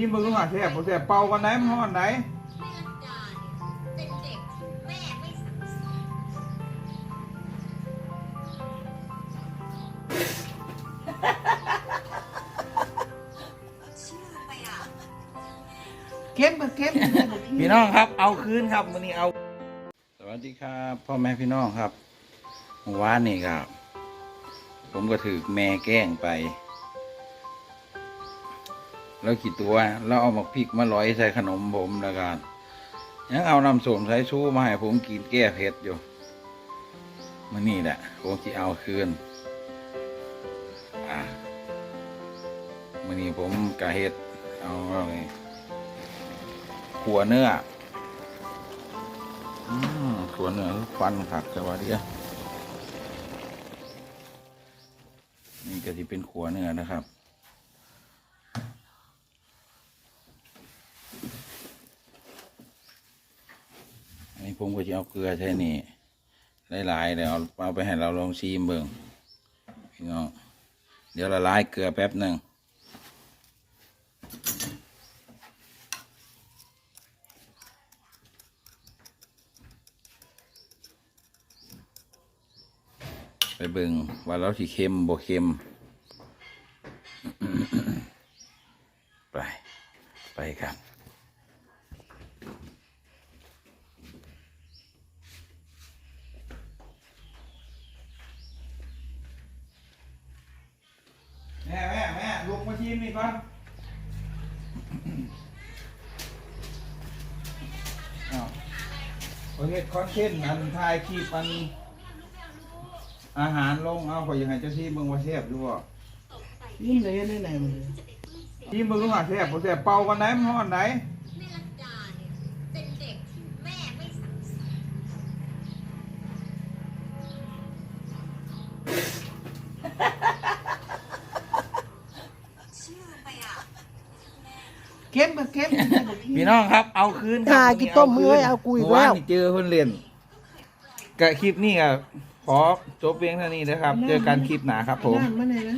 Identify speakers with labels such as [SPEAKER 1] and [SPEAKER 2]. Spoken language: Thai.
[SPEAKER 1] ที่มึงต้องหาแทบผมแทบเป่ากันไหนมันห่อนไหน
[SPEAKER 2] แม่รัตดาเนี่ยเป็นเด็กที่แม่ไม่สั่งสอนเชื่อไปอะ
[SPEAKER 3] เก็บมาเก็บ
[SPEAKER 1] พี่น้องครับ เอาคืนครับวันนี้เอา สวัสดีครับพ่อแม่พี่น้องครับเมื่อวานนี่ครับ ผมก็ถือแม่แกล้งไป แล้วกี่ตัว แล้วเอามาพริกมาร้อยใส่ขนมผมล้วกันยังเอาน้ำส้มสายชูมาให้ผมกินแก้เผ็ดอยู่มันนี่แหละผมจะเอาคืนอะมันนี้ผมกะเฮ็ดเอาว่าไงขัวเนื้ออขัวเนื้อควันผักสวัสดีนี่ก็จะเป็นขัวเนื้อนะครับ นี้ผมก็จะเอาเกลือใช่นี่หลายๆเดี๋ยวเอาเอาไปให้เราลองชิมเบิ่งพี่น้องเดี๋ยวละลายเกลือแป๊บหนึ่งไปเบิ่งว่าเราสิเค็มบ่เค็มไป ไปกันม่แม่แม่ ลุกมาชิมนี่ก่อนอ้าวประเทศคอนเทนต์อันทายคลิปอันอาหารลงเอาขอยยังไงเจ้าที่เมืองว่าแซ่บดูบ่
[SPEAKER 3] ยิ้มเลยได้ไหนมันเลย
[SPEAKER 1] ที่เมืองว่าแซ่บบ่แซ่บเป่ากันไหนมันฮ้อนไหน
[SPEAKER 3] เก็บมาเก็บ
[SPEAKER 1] พี่น้องครับ เอาคืนครั
[SPEAKER 3] หากี่ต้มมือไว้เอากูอีกแล้ว
[SPEAKER 1] เมื่นนี่เจอเพิ่นเล่นกะคลิปนี้ก็ขอจบเพียงเท่านี้นะครับ เจอกันคลิปหนาครับผม
[SPEAKER 3] นั่นมาไหนนะ